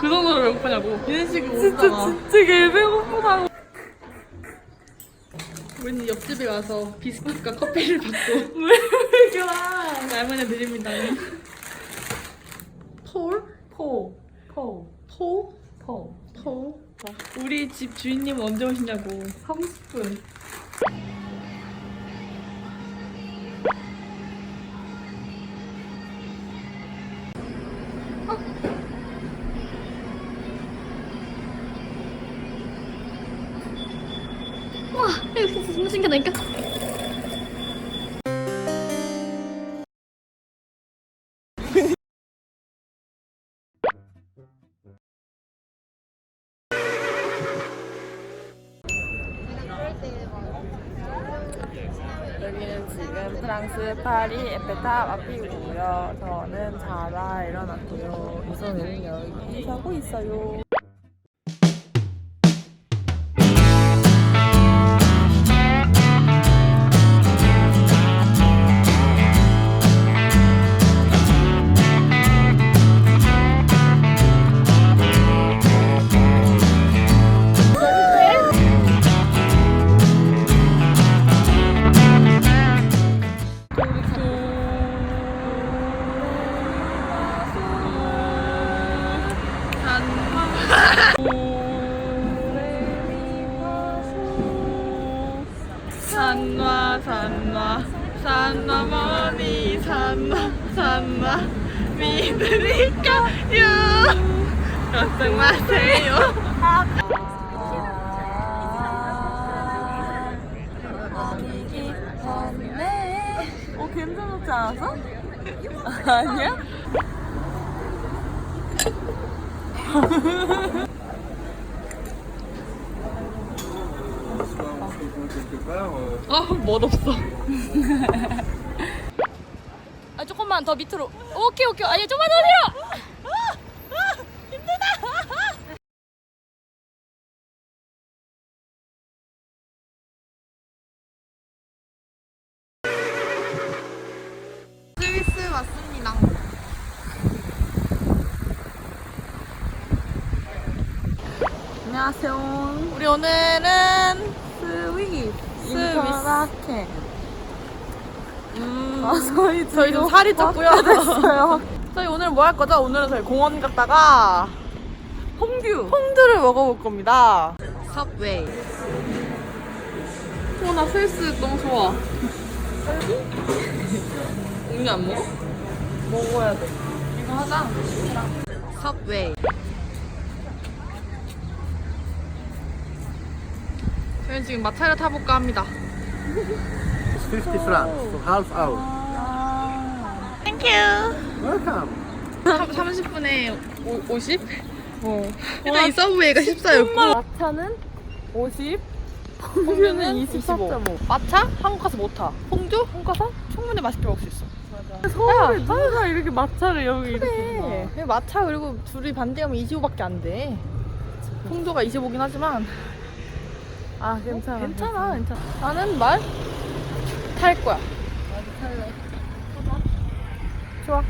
그 정도로 배고프냐고. 이런 식으로 진짜 먹잖아. 진짜 개 배고프다. 우리는 옆집에 가서 비스킷과 커피를 받고 왜 이렇게 와? 라면을 드립니다. 폴? 포. 포. 포? 포. 포? 우리 집 주인님 언제 오시냐고. 30분. 너무 신기하다니까? 여기는 지금 프랑스 파리 에펠탑 앞이고요. 저는 자다 일어났고요. 이선은 여기 자고 있어요. 산와 산와 산와 머니 산와 산와 믿으니까요 걱정 마세요 어, 괜찮지 않았어? 아니야? 아 멋없어 아, 조금만 더 밑으로. 오케이, 오케이. 아니, 좀만 더 내려! 안녕하세요. 우리 오늘은 스위스. 스위스. 인터라켄. 음, 아, 저희 저희 좀 살이 쪘고요 됐어요. 저희 오늘 뭐 할 거죠? 오늘은 저희 공원 갔다가 홍듀. 퐁드를 먹어볼 겁니다 섭웨이 어나 스위스 너무 좋아 언니 안 먹어? 먹어야 돼. 이거 하자 섭웨이 저희는 지금 마차를 타볼까 합니다 50 francs for half hour. 땡큐 Welcome. 30분에 50? 어. 일단 이 서브웨이가 14였고 마차는 50. 홍듀는 24.5. 마차? 한국 가서 못 타. 홍주? 한국 가서 충분히 맛있게 먹을 수 있어. 서울에 누가 이렇게 마차를 여기 이렇게. 그래, 마차 그리고 둘이 반대하면 25밖에 안 돼. 홍조가 25긴 하지만 아 괜찮아 괜찮아, 괜찮아. 나는 말 탈 거야. 좋아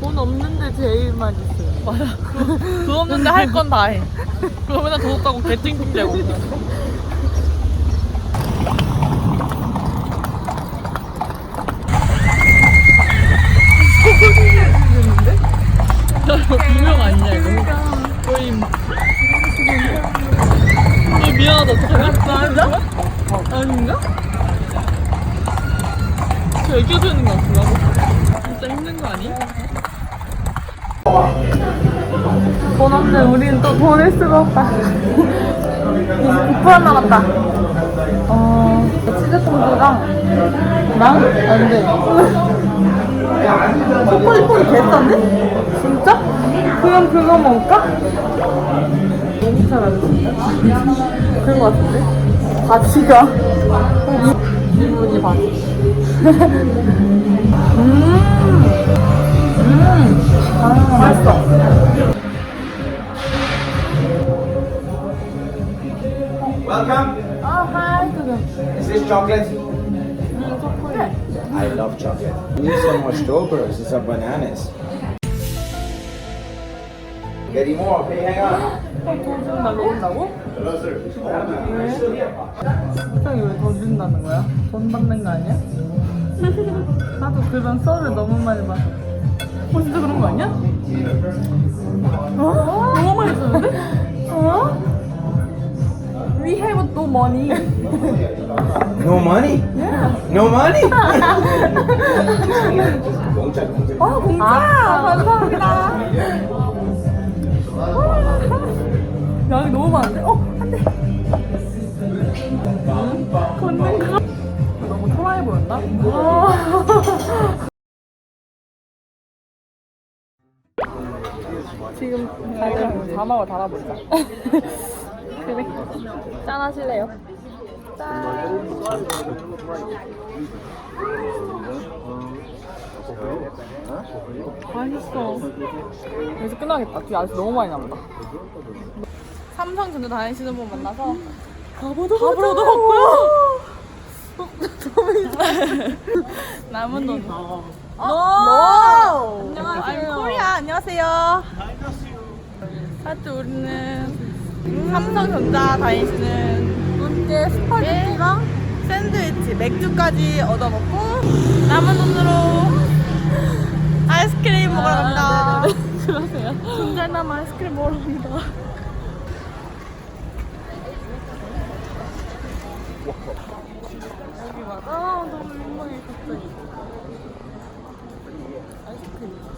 돈 없는데 제일 맛있어요 맞아. 돈 없는데 할 건 다 해. 그러면 가고 개띵띵 되고. 비명 아니냐 이거? 거의 이 미안하다 어떡하냐? 맞아? 아닌가? 저 있는 거 같구나 진짜 힘든 거 아니? 돈 없는데 우리는 또 돈을 쓰고 없다 29% 남았다 어 치즈통조랑 랑? 안돼 초콜릿 폰이 개싼데? 진짜? 그럼 그거 먹을까? 너무 잘하네 진짜 그런 거 같은데? 바지가 기분이 바지 음, 음, 아, 맛있어. Welcome. 아, 하이, 그거. Is this chocolate? 음, 초콜릿. I love chocolate. Use some more strawberries and some bananas. Getting more, okay, hang on. 날로 온다고? 갑자기 왜더 준다는 거야? 돈 받는 거 아니야? 나도 그런 썰을 너무 많이 봤어. 어, 진짜 그런 거 아니야? 어? 너무 많이 쓰는데? 어? We have no money. No money? No money? 아, 공짜! 감사합니다. 양이 너무 많은데? 어, 안 돼. 걷는 거. 너무 초라해 보였나? 지금 다들 자막을 달아볼까? 그래. 짠 하실래요? 맛있어. 여기서 끝나겠다. 뒤에 아직 너무 많이 남다. 삼성전자 다니시는 분 만나서 가보도 가보도 먹고요. 남은 돈. 너. 안녕하세요. 코리아 안녕하세요. 하여튼 우리는 삼성전자 다니시는 분께 스파게티랑 샌드위치, 맥주까지 얻어먹고 남은 돈으로 아이스크림 먹으러 갑니다. 그러세요. 존잘남 아이스크림 먹으러 갑니다. 여기 너무 민망해 갑자기. 아이스크림.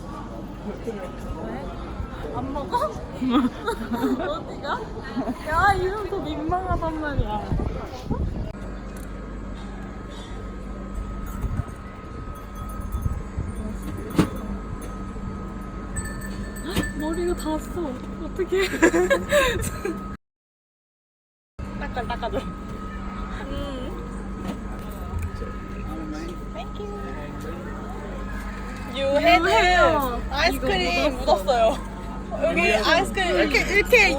안 먹어? 어디가? 야 이런 거 민망하단 말이야. 머리가 닿았어. 어떡해. 아이스크림 묻었어요. 여기 아이스크림 이렇게 이렇게.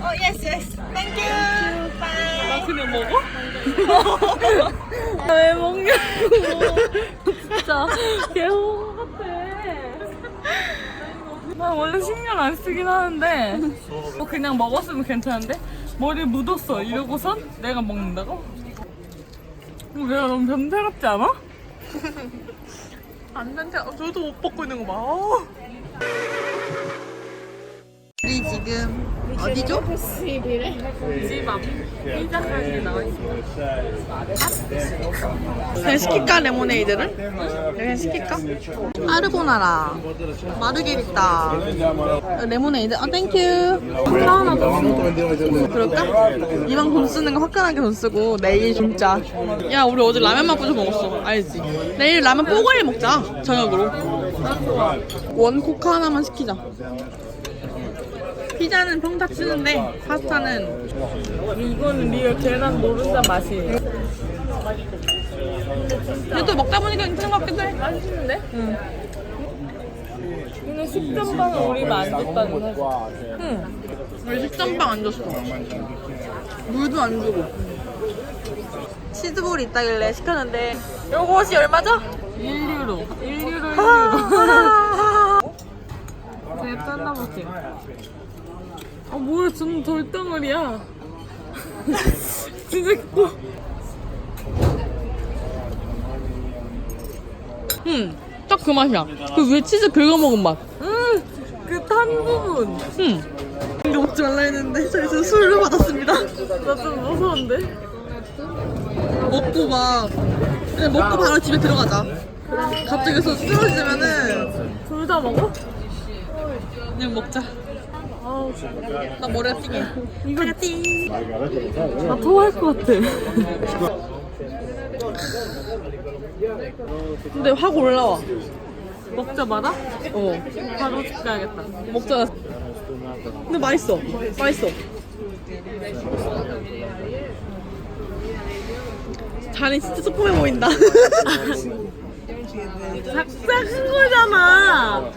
어, 예스 예스. 땡큐. 나 그냥 먹어? 왜 먹냐고. 진짜 개호 같아. 나 원래 신경 안 쓰긴 하는데 뭐 그냥 먹었으면 괜찮은데 머리 묻었어 이러고선 내가 먹는다고? 어, 내가 너무 변태 같지 않아? 안 된대. 저도 옷 벗고 있는 거 봐. 어. 우리 지금 어디죠? 집 앞. 피자 가게 나와 있어. 그냥 시킬까 레모네이드를? 그냥 시킬까? 아르보나라 마르게리따 레모네이드 아 땡큐 하나 더 그럴까? 이왕 돈 쓰는 거 화끈하게 돈 쓰고 내일 진짜 야 우리 어제 라면만 뿌려 먹었어 알지? 내일 라면 뽀글이 먹자 저녁으로 원 코카 하나만 시키자 피자는 평타 치는데 파스타는 이거는 리얼 계란 노른자 맛이에요. 그래도 먹다 보니까 괜찮은 것 같기도 해 맛있는데? 응. 근데 식전빵은 우리만 안 줬다는 사실. 응. 우리 식전빵 안 줬어. 물도 안 주고. 치즈볼이 있다길래 시켰는데 요것이 얼마죠? 1유로. 1유로, 1유로. 제가 잘라볼게요. 아, 뭐야, 저는 돌덩어리야. 진짜 또. 응. 딱그 맛이야. 그 위에 치즈 긁어 먹은 맛. 음, 그 탄 부분. 응. 이거 먹지 말라 했는데 저희서 술을 받았습니다. 나 좀 무서운데? 먹고 막 그냥 먹고 바로 집에 들어가자. 갑자기 여기서 쓰러지면은 둘 다 먹어? 그냥 먹자. 나 머리가 띵해. 이거 띵. 나 토할 것 같아. 근데 확 올라와. 먹자마자? 어. 바로 집 가야겠다. 먹자. 근데 맛있어. 맛있어. 잔이 진짜 소품해 보인다. 작작한 거잖아.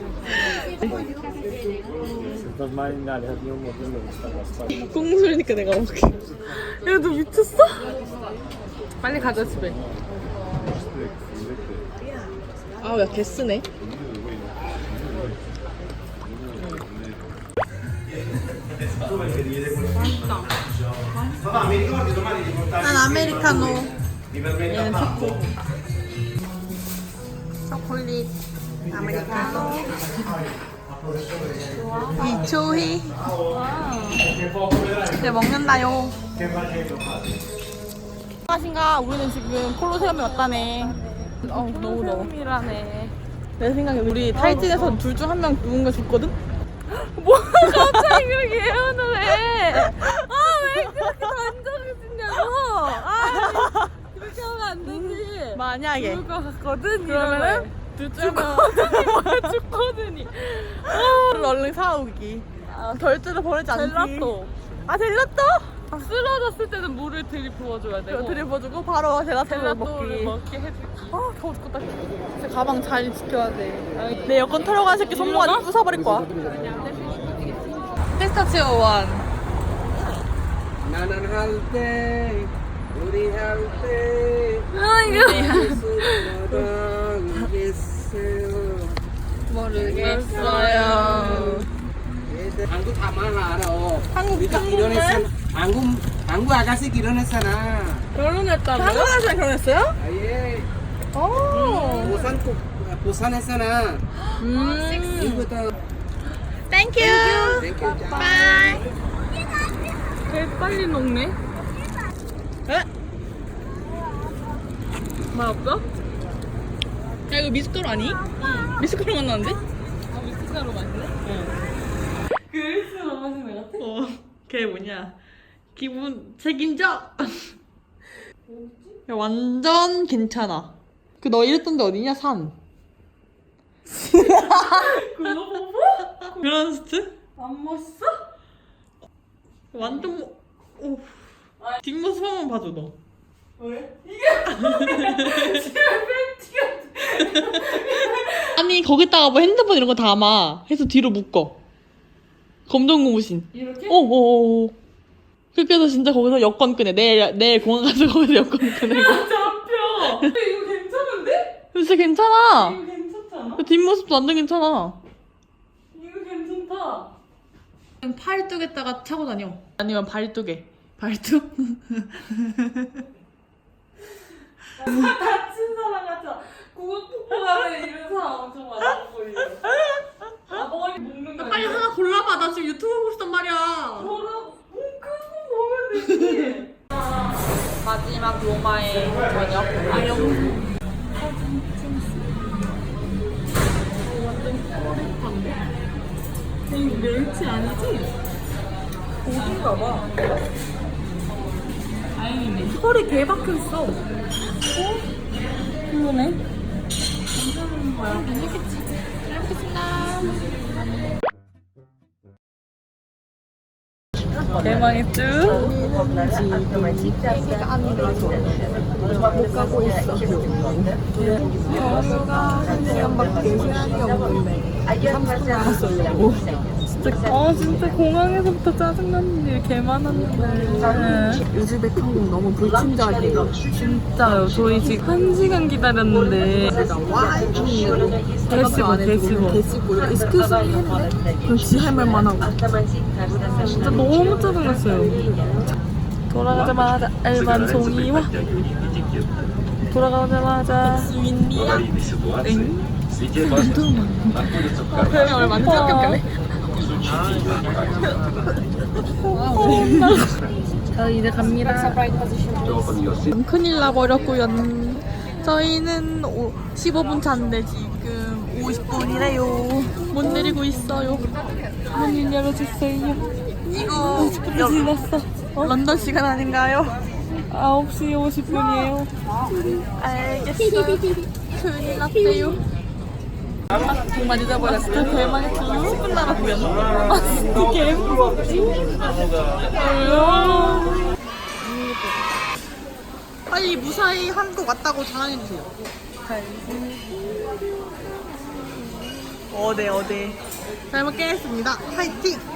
꽁술이니까 내가 먹게. 야, 너 미쳤어? 빨리 가자 집에. 아우 야 개쓰네 난 아메리카노 얘는 초코 초콜릿 아메리카노 이초희 이제 먹는다요 안녕하신가? 우리는 지금 콜로세움에 왔다네. 어, 너무 너무. 이라네. 내 생각에 우리 탈진에서 둘 중 한 명 누군가 죽거든? 뭐 갑자기 그렇게 예언을 해? 아왜 그렇게 단정을 짓냐고? 아 그렇게 하면 안 되지. 만약에 죽을 것 같거든? 그러면은 죽거든이 뭐야 죽거든이. 아, 얼른 사오기 결제를 버리지 않기 젤라또. 아 젤라또? 쓰러졌을 때는 물을 들이부어줘야 되고. 들이부어주고 바로 젤라또를 젤라또를 먹기 먹게 해줄. 아 더워 죽겠다. 제 가방 잘 지켜야 돼. 내 여권 털어간 새끼 손모가지 부숴버릴 거야. 피스타치오 원. 나는 할때 우리 할때 아 이거. 모르겠어요. 한국 다만 알아. 한국 결혼했잖아. 한국 한국 아가씨 결혼했잖아. 결혼했다고요? 한국에서 결혼했어요? 아 예 오. 부산 꼭 부산했잖아. 음. 이거부터 땡큐. 땡큐. 바이. 개 빨리 녹네. 에? 맛 없어? 야 이거 미숫가루 아니? 미숫가루 맛 나는데? 아 미숫가루 맛있네. 그리스 맛있는 것 같아. 어. 걔 뭐냐? 기분 책임져. 야 완전 괜찮아. 그 너 이랬던 데 어디냐 산. 보고? 그란스트? 안 멋있어? 완전 뭐- 오. 뒷모습 한번 봐줘 너. 왜? 이게 팬티가 아니 거기다가 뭐 핸드폰 이런 거 담아. 해서 뒤로 묶어. 검정 고무신. 이렇게? 어어어. 그렇게 해서 진짜 거기서 여권 꺼내. 내일 내일 공항 가서 거기서 여권 꺼내고. 잡혀. 근데 이거 괜찮은데? 진짜 괜찮아. 이거? 그 뒷모습도 완전 괜찮아. 이거 괜찮다. 팔뚝에다가 차고 다녀. 아니면 발뚝에. 발뚝? 다친 사람 같아. 구급 폭포가면 이런 사람 엄청 많아 보이네. 아 머리 묶는 거. 빨리 하나 골라봐. 나 지금 유튜브 보고 싶단 말이야. 저랑 묶은 거 보면 되지. 마지막 로마의 저녁. 아 영수. 이거 멸치 아니지? 고기인가 봐. 다행이네. 털이 개 박혔어. 어? 그러네. 괜찮은 거야. 괜찮겠지. 잘 먹겠습니다. 대망했죠? 아 진짜 공항에서부터 짜증나는 일 개 많았는데. 우즈벡 항공 너무 불친절해요. 진짜요. 저희 지금 한 시간 기다렸는데. 했는데 그럼 지할 말만 하고. 진짜 너무 짜증났어요. 돌아가자마자 알만 송이와 돌아가자마자 엥? 그러면 얼마 안 뜨겁겠네. 저 이제 갑니다 큰일 나버렸고요. 저희는 오, 15분 차인데 지금 50분이래요. 못 내리고 있어요. 문을 열어주세요 이거 10분 지났어 런던 시간 아닌가요? 9시 50분이에요 알겠어요. 큰일 났대요. 정말 잊어버렸어. 대망했죠 10분 남았고요. 진짜 개무섭지 빨리 무사히 한국 왔다고 자랑해주세요. 어네 어네. 잘 먹겠습니다. 화이팅!